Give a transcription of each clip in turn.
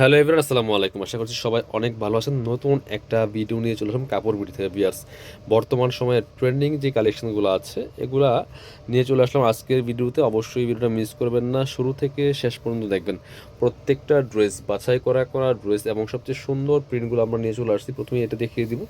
Hello everyone আসসালামু আলাইকুম। আশা করছি সবাই অনেক ভালো আছেন। নতুন একটা ভিডিও নিয়ে চলে আসলাম কাপড় বিটি থেকে বিয়ার্স বর্তমান সময়ে ট্রেন্ডিং যে কালেকশনগুলো আছে, এগুলা নিয়ে চলে আসলাম। আজকের ভিডিওতে অবশ্যই ভিডিওটা মিস করবেন না। শুরু থেকে শেষ পর্যন্ত দেখবেন। প্রত্যেকটা ড্রেস বাছাই করা করা ড্রেস এবং সবচেয়ে সুন্দর প্রিন্টগুলো আমরা নিয়ে চলে আসছি। প্রথমে এটা দেখিয়ে দিব।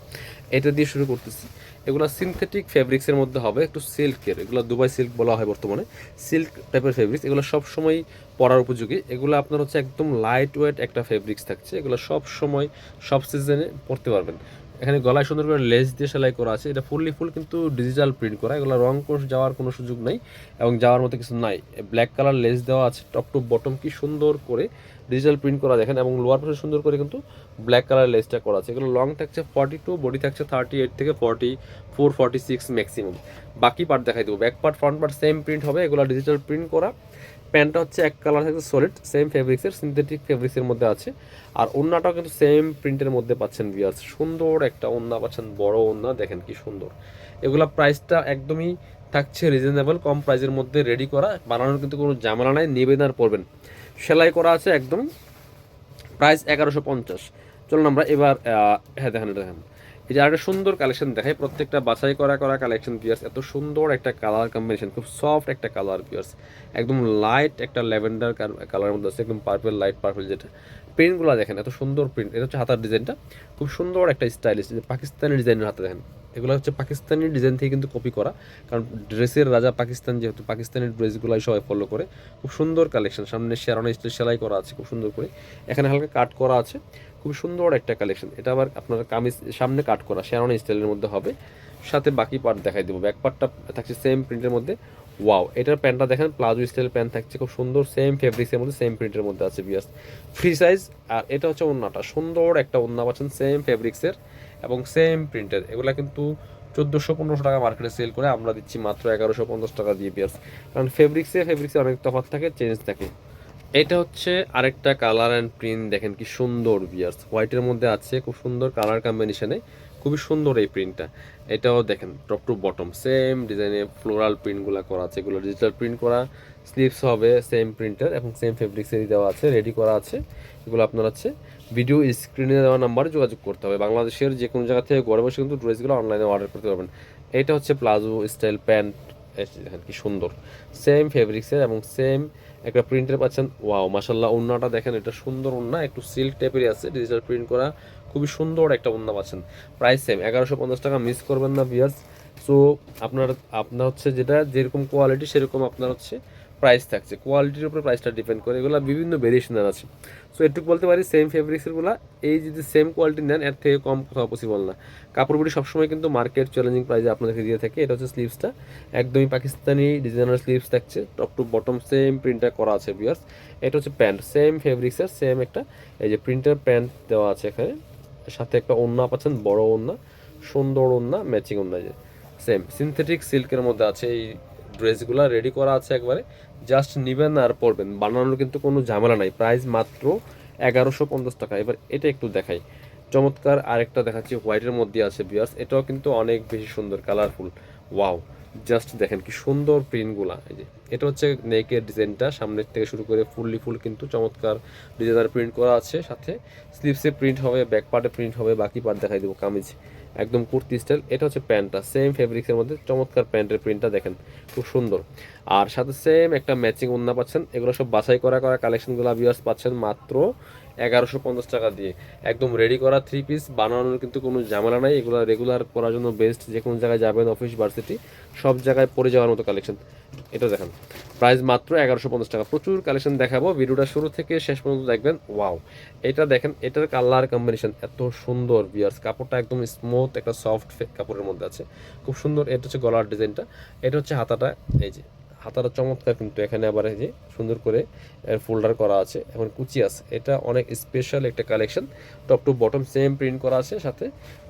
এটা দিয়ে শুরু করতেছি। এগুলো সিনথেটিক ফ্যাব্রিক্সের মধ্যে হবে, একটু সিল্কের এগুলো দুবাই সিল্ক বলা হয় বর্তমানে। সিল্ক টাইপের ফেব্রিক্স এগুলো সবসময় পরার উপযোগী। এগুলো আপনার হচ্ছে একদম লাইট ওয়েট একটা ফেব্রিক্স থাকছে। এগুলো সব সময় সব সিজনে পরতে পারবেন। এখানে গলায় সুন্দর করে লেস দিয়ে সেলাই করা আছে। এটা ফুললি ফুল কিন্তু ডিজিটাল প্রিন্ট করা। এগুলো রং কোর্স যাওয়ার কোনো সুযোগ নাই এবং যাওয়ার মতো কিছু নাই। ব্ল্যাক কালার লেস দেওয়া আছে। টপ টু বটম কি সুন্দর করে ডিজিটাল প্রিন্ট করা দেখেন এবং লোয়ার পাশে সুন্দর করে কিন্তু ব্ল্যাক কালার লেসটা করা আছে। এগুলো লং থাকছে ফর্টি টু বডি থাকছে থার্টি এইট থেকে forty four forty six maximum বাকি পার্ট দেখাই দেবো। Back part front part same print হবে। এগুলো ডিজিটাল প্রিন্ট করা। প্যান্টটা হচ্ছে এক কালার থাকছে সলিড সেম ফেব্রিক্সের সিনথেটিক ফেব্রিক্সের মধ্যে আছে। আর ওন্নাটাও কিন্তু সেম প্রিন্টের মধ্যে পাচ্ছেন ভিয়ার্স সুন্দর একটা ওন্না পাচ্ছেন, বড় ওন্না, দেখেন কি সুন্দর। এগুলা প্রাইসটা একদমই থাকছে রিজনেবল কম প্রাইসের মধ্যে রেডি করা। বানানোর কিন্তু কোনো ঝামেলা নাই নেবেন আর পড়বেন। সেলাই করা আছে একদম প্রাইস এগারোশো পঞ্চাশ। চলুন আমরা এবার হ্যাঁ দেখেন দেখেন। এই যে আরেকটা সুন্দর কালেকশন দেখাই, প্রত্যেকটা বাছাই করা করা কালেকশন পিয়ার্স এত সুন্দর একটা কালার কম্বিনেশন খুব সফট একটা কালার পিয়ার্স একদম লাইট একটা ল্যাভেন্ডার কালারের মধ্যে আছে, একদম পার্পল লাইট পার্পল যেটা। প্রিন্টগুলো দেখেন, এত সুন্দর প্রিন্ট এটা হচ্ছে হাতার ডিজাইনটা খুব সুন্দর একটা স্টাইলিশ পাকিস্তানি ডিজাইনের হাতে দেখেন। এগুলো হচ্ছে পাকিস্তানি ডিজাইন থেকে কিন্তু কপি করা। কারণ ড্রেসের রাজা পাকিস্তান, যেহেতু পাকিস্তানি ড্রেসগুলাই সবাই ফলো করে। খুব সুন্দর কালেকশন সামনে শেরানো স্টাইল সেলাই করা আছে, খুব সুন্দর করে। এখানে হালকা কাট করা আছে। খুব সুন্দর একটা কালেকশন এটা আবার আপনার কামিজ, সামনে কাট করা শেরানো স্টাইলের মধ্যে হবে। সাথে বাকি পার্ট দেখাই দেবো। ব্যাক পার্টটা থাকছে সেম প্রিন্টের মধ্যে। ওয়াও এটার প্যান্টটা দেখেন প্লাজো স্টাইল প্যান্ট থাকছে, খুব সুন্দর সেম ফেব্রিক্সের মধ্যে সেম প্রিন্টের মধ্যে আছে বিয়াস ফ্রি সাইজ আর এটা হচ্ছে ওন্নাটা, সুন্দর একটা ওন্না পাচ্ছেন সেম ফেব্রিক্সের এবং সেম প্রিন্টের এগুলা কিন্তু চোদ্দোশো পনেরোশো টাকা মার্কেটে সেল করে আমরা দিচ্ছি মাত্র এগারোশো পঞ্চাশ টাকা দিয়ে বিয়াস কারণ ফেব্রিক্সে ফেব্রিক্সে অনেক তফাৎ থাকে চেঞ্জ থাকে। এটা হচ্ছে আরেকটা কালার অ্যান্ড প্রিন্ট দেখেন কি সুন্দর বিয়ার্স হোয়াইটের মধ্যে আছে, খুব সুন্দর কালার কম্বিনেশনে খুবই সুন্দর এই প্রিন্টটা এটাও দেখেন টপ টু বটম সেম ডিজাইনে ফ্লোরাল প্রিন্টগুলো করা আছে, এগুলো ডিজিটাল প্রিন্ট করা। স্লিপস হবে সেম প্রিন্টার এবং সেম ফেব্রিক্সেরই দেওয়া আছে রেডি করা আছে। এগুলো আপনার হচ্ছে ভিডিও স্ক্রিনে দেওয়া নাম্বারে যোগাযোগ করতে হবে। বাংলাদেশের যে কোনো জায়গা থেকে ঘরে বসে কিন্তু ড্রেসগুলো অনলাইনে অর্ডার করতে পারবেন। এটা হচ্ছে প্লাজো স্টাইল প্যান্ট দেখেন কি সুন্দর। সেম ফেব্রিক্সের এবং সেম একটা প্রিন্টের পাচ্ছেন। ওয়াও মাসাল্লাহ ওন্নাটা দেখেন, এটা সুন্দর ওন্না, একটু সিল্ক টাইপেরই আছে ডিজিটাল প্রিন্ট করা। খুবই সুন্দর একটা ওন্না পাচ্ছেন। প্রাইস সেম এগারোশো পঞ্চাশ টাকা মিস করবেন না বিয়ার্স সো আপনার আপনার হচ্ছে যেটা যেরকম কোয়ালিটি সেরকম আপনার হচ্ছে প্রাইস থাকছে। কোয়ালিটির উপরে প্রাইসটা ডিপেন্ড করে। এগুলো বিভিন্ন ভেরিয়েশনের আছে। সো একটু বলতে পারি সেম ফেব্রিক্সেরগুলো এই যদি সেম কোয়ালিটি নেন, এর থেকে কম কোথাও পসিবল না। কাপড়গুলি সবসময় কিন্তু মার্কেট চ্যালেঞ্জিং প্রাইসে আপনাদেরকে দিয়ে থাকে। এটা হচ্ছে স্লিভসটা একদমই পাকিস্তানি ডিজাইনার স্লিভস থাকছে। টপ টু বটম সেম প্রিন্টটা করা আছে বিয়ার্স এটা হচ্ছে প্যান্ট সেম ফেব্রিক্সের সেম একটা, এই যে প্রিন্টার প্যান্ট দেওয়া আছে এখানে। সাথে একটা ওন্না পাচ্ছেন, বড় ওন্না সুন্দর ওন্না ম্যাচিং ওন্না যে। সেম সিনথেটিক সিল্কের মধ্যে আছে এই ড্রেসগুলো রেডি করা আছে একবারে। জাস্ট নিবেন আর পরবেন। বানানোর কিন্তু কোনো ঝামেলা নাই। প্রাইস মাত্র এগারোশো পঞ্চাশ টাকা। এবার এটা একটু দেখাই। চমৎকার আরেকটা দেখাচ্ছি। হোয়াইটের মধ্যে আছে বিয়ার্স এটাও কিন্তু অনেক বেশি সুন্দর কালারফুল ওয়াও জাস্ট দেখেন কি সুন্দর প্রিন্টগুলা এই যে, এটা হচ্ছে নেকের ডিজাইনটা সামনের থেকে শুরু করে ফুললি ফুল কিন্তু চমৎকার ডিজাইনার প্রিন্ট করা আছে সাথে। স্লিভসে প্রিন্ট হবে ব্যাক পার্টে প্রিন্ট হবে, বাকি পার্ট দেখাই দেবো, কামিজ। একদম কুর্তি স্টাইল। এটা হচ্ছে প্যান্টটা সেম ফেব্রিক্সের মধ্যে চমৎকার প্যান্টের প্রিন্টটা দেখেন, খুব সুন্দর। আর সাথে সেম একটা ম্যাচিং ওন্না পাচ্ছেন, এগুলো সব বাছাই করা করা কালেকশনগুলো ভিউয়ার্স পাচ্ছেন মাত্র এগারোশো পঞ্চাশ টাকা দিয়ে। একদম রেডি করা থ্রি পিস বানানোর কিন্তু কোনো ঝামেলা নাই। এগুলো রেগুলার করার জন্য বেস্ট যে কোনো জায়গায় যাবেন অফিস ভার্সিটি সব জায়গায় পরে যাওয়ার মতো কালেকশন এটা দেখেন। প্রাইস মাত্র এগারোশো পঞ্চাশ টাকা। প্রচুর কালেকশন দেখাবো। ভিডিওটা শুরু থেকে শেষ পর্যন্ত দেখবেন। ওয়াও এটা দেখেন, এটার কালার কম্বিনেশন এত সুন্দর বিয়ার্স কাপড়টা একদম স্মুথ একটা সফট কাপড়ের মধ্যে আছে। খুব সুন্দর, এটা হচ্ছে গলার ডিজাইনটা এটা হচ্ছে হাতাটা, এই যে। হাতাটা চমৎকার কিন্তু। এখানে আবার এই যে সুন্দর করে এর ফোল্ডার করা আছে। এখন কুচি আছে। এটা অনেক স্পেশাল একটা collection top to bottom same print করা আছে। সাথে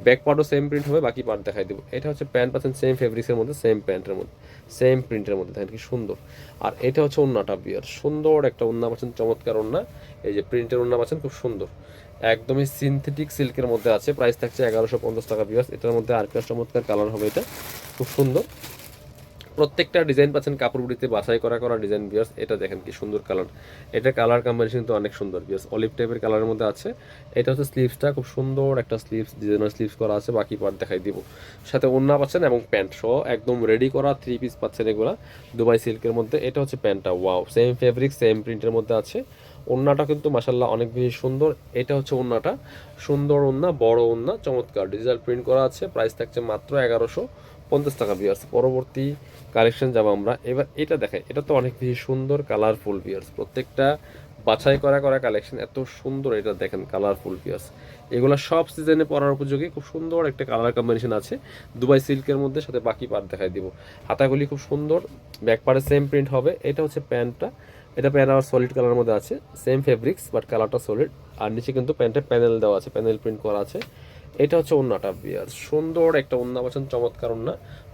ব্যাক পার্টও সেম প্রিন্ট হবে। বাকি পার্ট দেখাই দেবো। এটা হচ্ছে প্যান্ট পাচ্ছেন সেম ফেব্রিক্সের মধ্যে সেম প্যান্টের মধ্যে সেম প্রিন্টের মধ্যে। দেখেন কি সুন্দর। আর এটা হচ্ছে ওন্নাটা বিয়ার। সুন্দর একটা ওন্না পাচ্ছেন, চমৎকার ওন্না। এই যে প্রিন্টের ওন্না পাচ্ছেন, খুব সুন্দর। একদমই সিনথেটিক সিল্কের মধ্যে আছে। প্রাইস থাকছে এগারোশো পঞ্চাশ টাকা বিয়ার্স এটার মধ্যে আর চমৎকার কালার হবে এটা। খুব সুন্দর। প্রত্যেকটা ডিজাইন পাচ্ছেন কাপড় বুড়িতে বাছাই করা করা ডিজাইন বিয়ার্স এটা দেখেন কি সুন্দর কালার এটা কালার কম্বিনেশন কিন্তু অনেক সুন্দর বিয়ার্স অলিভ টাইপের কালারের মধ্যে আছে। এটা হচ্ছে স্লিভসটা খুব সুন্দর একটা স্লিভস ডিজাইনার স্লিভস করা আছে, বাকি পার্ট দেখাই দিব। সাথে ওড়না পাচ্ছেন এবং প্যান্ট সহ একদম রেডি করা থ্রি পিস পাচ্ছেন এগুলা দুবাই সিল্কের মধ্যে। এটা হচ্ছে প্যান্টটা ওয়াও সেম ফেব্রিক সেম প্রিন্টের মধ্যে আছে। ওড়নাটা কিন্তু মাসাল্লাহ অনেক বেশি সুন্দর। এটা হচ্ছে ওড়নাটা। সুন্দর ওড়না, বড় ওড়না, চমৎকার। ডিজিটাল প্রিন্ট করা আছে প্রাইস থাকছে মাত্র এগারোশো। পঞ্চাশ টাকা বিয়ার্স পরবর্তী কালেকশন যাব আমরা। এবার এটা দেখাই, এটা তো অনেক বেশি সুন্দর কালারফুল বিয়ার্স প্রত্যেকটা বাছাই করা করা কালেকশন এত সুন্দর, এটা দেখেন কালারফুল পিয়ার্স এগুলো সব সিজনে পরার উপযোগী, খুব সুন্দর একটা কালার কম্বিনেশন আছে। দুবাই সিল্কের মধ্যে, সাথে বাকি পার্ট দেখাই দিব। হাতাগুলি খুব সুন্দর ব্যাক পার্টে সেম প্রিন্ট হবে। এটা হচ্ছে প্যান্টটা, এটা প্যান্ট আবার সলিড কালারের মধ্যে আছে। সেম ফেব্রিক্স বাট কালারটা সলিড আর নিচে কিন্তু প্যান্টের প্যানেল দেওয়া আছে প্যানেল প্রিন্ট করা আছে। এটা হচ্ছে ওন্নাটা বিয়ার সুন্দর একটা ওন্না পাচ্ছেন চমৎকার ওন্না।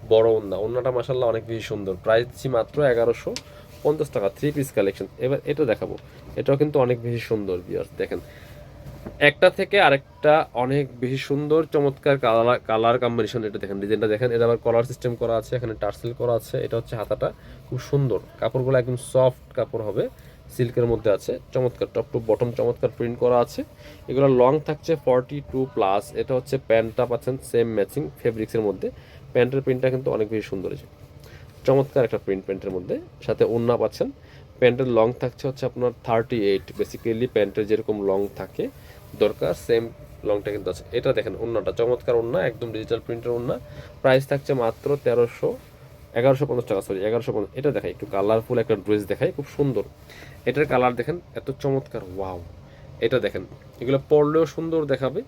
বড় ওন্না। ওন্নাটা মাসাল্লাহ অনেক বেশি সুন্দর। প্রাইস দিচ্ছি মাত্র এগারোশো পঞ্চাশ টাকা থ্রি পিস কালেকশন এবার এটা দেখাবো। এটাও কিন্তু অনেক বেশি সুন্দর বিয়ার দেখেন। একটা থেকে আরেকটা অনেক বেশি সুন্দর, চমৎকার কালার কালার কম্বিনেশন এটা দেখেন। ডিজাইনটা দেখেন, এটা আবার কলার সিস্টেম করা আছে, এখানে টার্সেল করা আছে। এটা হচ্ছে হাতাটা, খুব সুন্দর। কাপড়গুলো একদম সফট কাপড় হবে। সিল্কের মধ্যে আছে, চমৎকার টপ টু বটম চমৎকার প্রিন্ট করা আছে। এগুলো লং থাকছে ফর্টি টু প্লাস এটা হচ্ছে প্যান্টটা পাচ্ছেন সেম ম্যাচিং ফেব্রিক্সের মধ্যে। প্যান্টের প্রিন্টটা কিন্তু অনেক বেশি সুন্দর হয়েছে চমৎকার একটা প্রিন্ট প্যান্টের মধ্যে, সাথে ওড়না পাচ্ছেন। প্যান্টের লং থাকছে হচ্ছে আপনার থার্টি এইট বেসিক্যালি প্যান্টের যেরকম লং থাকে, দরকার সেম লংটা কিন্তু আছে। এটা দেখেন, ওড়নাটা, চমৎকার ওড়না, একদম ডিজিটাল প্রিন্টের ওড়না। প্রাইস থাকছে মাত্র তেরোশো এগারোশো পঞ্চাশ টাকা সরি এগারোশো পঞ্চাশ, এটা দেখাই, একটু কালারফুল একটা ড্রেস দেখাই, খুব সুন্দর। এটার কালার দেখেন, এত চমৎকার ওয়াও এটা দেখেন, এগুলো পরলেও সুন্দর দেখাবে,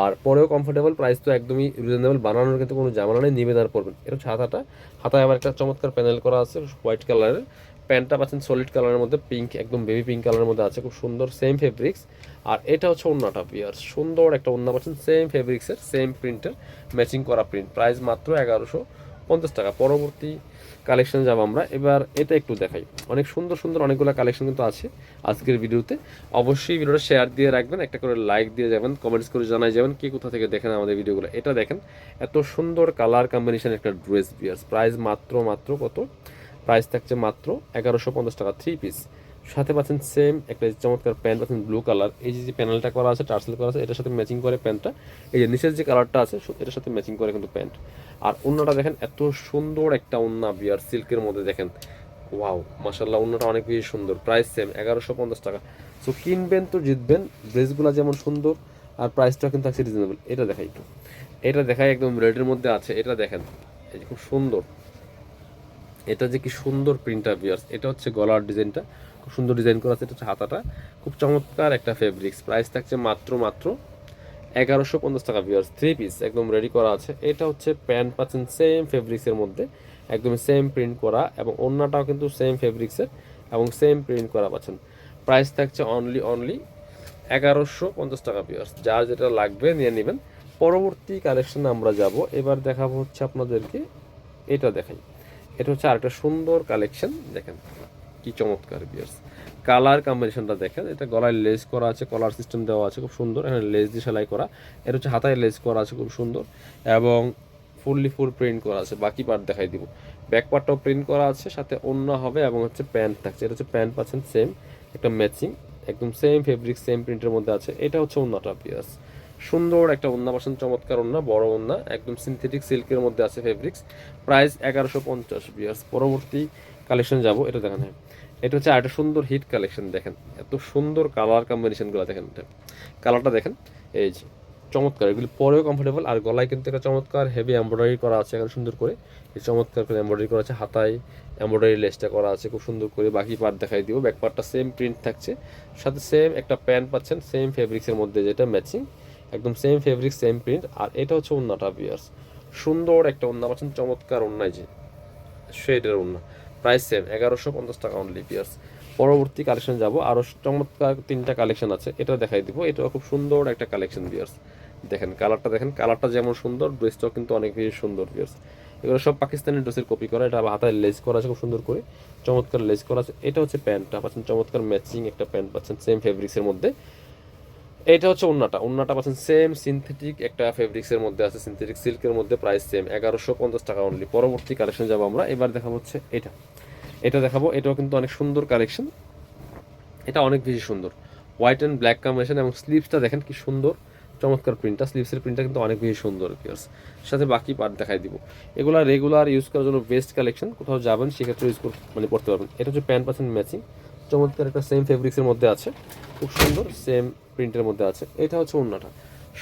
আর পরেও কমফোর্টেবল প্রাইস তো একদমই রিজনেবল বানানোর কিন্তু কোনো জামানা নেই, নিবেদন পড়বেন এটা হচ্ছে হাতাটা, হাতায় আবার একটা চমৎকার প্যানেল করা আছে হোয়াইট কালারের প্যান্টটা পাচ্ছেন সলিড কালারের মধ্যে পিঙ্ক একদম বেবি পিঙ্ক কালারের মধ্যে আছে, খুব সুন্দর সেম ফেব্রিক্স আর এটা হচ্ছে অন্যটা পিয়ার সুন্দর একটা অন্য পাচ্ছেন সেম ফেব্রিক্সের সেম প্রিন্টের ম্যাচিং করা প্রিন্ট প্রাইস মাত্র এগারোশো পঞ্চাশ টাকা। পরবর্তী কালেকশন যাব আমরা। এবার এটা একটু দেখাই। অনেক সুন্দর সুন্দর অনেকগুলো কালেকশন কিন্তু আছে আজকের ভিডিওতে। অবশ্যই ভিডিওটা শেয়ার দিয়ে রাখবেন, একটা করে লাইক দিয়ে যাবেন কমেন্টস করে জানাই যাবেন কে কোথা থেকে দেখেন আমাদের ভিডিওগুলো। এটা দেখেন, এত সুন্দর কালার কম্বিনেশন একটা ড্রেস বিয়ার্স প্রাইস মাত্র মাত্র কত? প্রাইস থাকছে মাত্র এগারোশো পঞ্চাশ টাকা থ্রি পিস সাথে পাচ্ছেন সেম একটা চমৎকার প্যান্ট, পাচ্ছেন ব্লু কালার এই যে প্যানেলটা করা আছে, টার্সেল করা আছে, এটার সাথে ম্যাচিং করে প্যান্টটা। এই যে নিচের যে কালারটা আছে এটার সাথে ম্যাচিং করে কিন্তু প্যান্ট। আর অন্যটা দেখেন, এত সুন্দর একটা ওন্না বিয়ার সিল্কের মধ্যে দেখেন। ওয়াও মাসাল্লাহ অন্যটা অনেক বেশি সুন্দর। প্রাইস সেম এগারোশো পঞ্চাশ টাকা। সো কিনবেন তো, জিতবেন। ড্রেসগুলো যেমন সুন্দর, আর প্রাইসটা কিন্তু আছে রিজনেবল এটা দেখাই একটু। এটা দেখাই একদম রেডের মধ্যে আছে। এটা দেখেন, এই যে খুব সুন্দর। এটা যে কি সুন্দর প্রিন্টার বিয়ার্স এটা হচ্ছে গলার ডিজাইনটা। খুব সুন্দর ডিজাইন করা আছে, এটা হচ্ছে হাতাটা। খুব চমৎকার একটা ফেব্রিক্স প্রাইস থাকছে মাত্র মাত্র এগারোশো পঞ্চাশ টাকা বিয়ার্স থ্রি পিস একদম রেডি করা আছে। এটা হচ্ছে প্যান্ট পাচ্ছেন সেম ফেব্রিক্সের মধ্যে, একদম সেম প্রিন্ট করা এবং অন্যটাও কিন্তু সেম ফেব্রিক্সের এবং সেম প্রিন্ট করা পাচ্ছেন। প্রাইস থাকছে অনলি অনলি এগারোশো পঞ্চাশ টাকা পিয়ার্স যার যেটা লাগবে নিয়ে নেবেন। পরবর্তী কালেকশনে আমরা যাব। এবার দেখাবো হচ্ছে আপনাদেরকে, এটা দেখাই। এটা হচ্ছে আরেকটা সুন্দর কালেকশন দেখেন কি চমৎকার বিয়ার্স কালার কম্বিনেশনটা দেখেন, এটা গলায় লেস করা আছে কলার সিস্টেম দেওয়া আছে, খুব সুন্দর। এখানে লেস দিয়ে সেলাই করা। এটা হচ্ছে হাতায় লেস করা আছে, খুব সুন্দর। এবং ফুললি ফুল প্রিন্ট করা আছে। বাকি পার্ট দেখাই দিব। ব্যাক পার্টটাও প্রিন্ট করা আছে, সাথে অন্য হবে এবং হচ্ছে প্যান্ট থাকছে। এটা হচ্ছে প্যান্ট পাচ্ছেন সেম একটা ম্যাচিং একদম সেম ফেব্রিক সেম প্রিন্টের মধ্যে আছে। এটা হচ্ছে অন্যটা পিয়ার্স সুন্দর একটা ওন্না পাচ্ছেন চমৎকার ওন্না, বড় ওন্না, একদম সিনথেটিক সিল্কের মধ্যে আছে ফেব্রিক্স প্রাইস এগারোশো পঞ্চাশ বিয়ার্স পরবর্তী কালেকশন যাব, এটা দেখেন হ্যাঁ। এটা হচ্ছে একটা সুন্দর হিট কালেকশন দেখেন। এত সুন্দর কালার কম্বিনেশনগুলো দেখেন এটা। কালারটা দেখেন, এই যে চমৎকার। এগুলি পরেও কমফোর্টেবল আর গলায় কিন্তু একটা চমৎকার হেভি এমব্রয়ডারি করা আছে, এখানে সুন্দর করে। এই চমৎকার করে এমব্রয়ডারি করা আছে, হাতায় এমব্রয়ডারি লেসটা করা আছে, খুব সুন্দর করে। বাকি পার্ট দেখাই দিব। ব্যাক পার্টটা সেম প্রিন্ট থাকছে। সাথে সেম একটা প্যান্ট পাচ্ছেন সেম ফেব্রিক্সের মধ্যে যেটা ম্যাচিং একদম সেম ফেব্রিক সেম প্রিন্ট আর এটা হচ্ছে ওন্নাটা বিয়ার্স সুন্দর একটা ওন্না পাচ্ছেন চমৎকার ওন্নায় যে শেডের ওন্না। প্রাইস সেম এগারোশো পঞ্চাশ টাকা অনলি পিয়ার্স পরবর্তী কালেকশন যাব আরও চমৎকার তিনটা কালেকশন আছে, এটা দেখাই দিব। এটাও খুব সুন্দর একটা কালেকশন বিয়ার্স দেখেন কালারটা দেখেন কালারটা যেমন সুন্দর ড্রেসটাও কিন্তু অনেক বেশি সুন্দর বিয়ার্স এগুলো সব পাকিস্তানি ড্রেসের কপি করা, এটা হাতায় লেস করা আছে, খুব সুন্দর করে। চমৎকার লেস করা আছে। এটা হচ্ছে প্যান্টটা, পাচ্ছেন চমৎকার ম্যাচিং একটা প্যান্ট, পাচ্ছেন সেম ফেব্রিক্সের মধ্যে। এটা হচ্ছে উন্নাটা। উন্নাটা পাচ্ছেন সেম সিনথেটিক একটা ফেব্রিক্সের মধ্যে আছে সিনথেটিক সিল্কের মধ্যে প্রাইস সেম এগারোশো পঞ্চাশ টাকা অনলি পরবর্তী কালেকশন যাব আমরা, এবার দেখাবো হচ্ছে এটা। এটা দেখাবো, এটাও কিন্তু অনেক সুন্দর কালেকশন এটা অনেক বেশি সুন্দর। হোয়াইট অ্যান্ড ব্ল্যাক কম্বিনেশন এবং স্লিভসটা দেখেন কি সুন্দর। চমৎকার প্রিন্টটা স্লিভসের প্রিন্টটা কিন্তু অনেক বেশি সুন্দর পিয়ার্স সাথে বাকি পার্ট দেখাই দিব। এগুলা রেগুলার ইউজ করার জন্য বেস্ট কালেকশন কোথাও যাবেন, সেক্ষেত্রে ইউজ মানে পড়তে পারবেন। এটা হচ্ছে প্যান্ট পাচ্ছেন ম্যাচিং চমৎকার একটা সেম ফেব্রিক্সের মধ্যে আছে। খুব সুন্দর সেম প্রিন্টের মধ্যে আছে। এটা হচ্ছে ওন্নাটা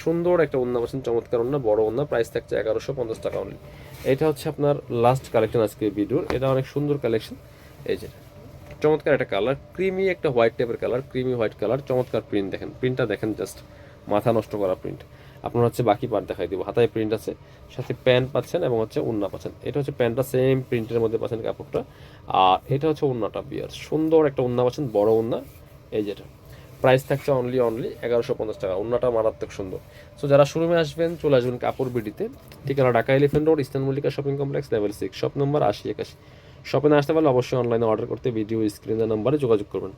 সুন্দর একটা ওন্না পাচ্ছেন চমৎকার ওন্না বড় ওন্না প্রাইস থাকছে এগারোশো পঞ্চাশ টাকা অনলি এটা হচ্ছে আপনার লাস্ট কালেকশন আজকে ভিডিওর এটা অনেক সুন্দর কালেকশন এই যে, চমৎকার একটা কালার ক্রিমি একটা হোয়াইট টাইপের কালার ক্রিমি হোয়াইট কালার চমৎকার প্রিন্ট দেখেন। প্রিন্টটা দেখেন জাস্ট মাথা নষ্ট করা প্রিন্ট আপনার হচ্ছে বাকি পার্ট দেখাই দিব। হাতায় প্রিন্ট আছে, সাথে প্যান্ট পাচ্ছেন এবং হচ্ছে উন্না পাচ্ছেন। এটা হচ্ছে প্যান্টটা সেম প্রিন্টের মধ্যে পাচ্ছেন কাপড়টা। আর এটা হচ্ছে উন্নাটা বিয়ার সুন্দর একটা উন্না পাচ্ছেন, বড় উন্না এই যেটা প্রাইস থাকছে অনলি অনলি এগারোশো পঞ্চাশ টাকা। অন্যটা মারাত্মক সুন্দর। সো যারা শোরুমে আসবেন, চলে আসবেন কাপড় বিডিতে ঠিকানা Dhaka Elephant Road Eastern Mallika shopping complex level six shop number আশি একাশি। শপে না আসতে পারলে অবশ্যই অনলাইনে অর্ডার করতে ভিডিও স্ক্রিনের নাম্বারে যোগাযোগ করবেন।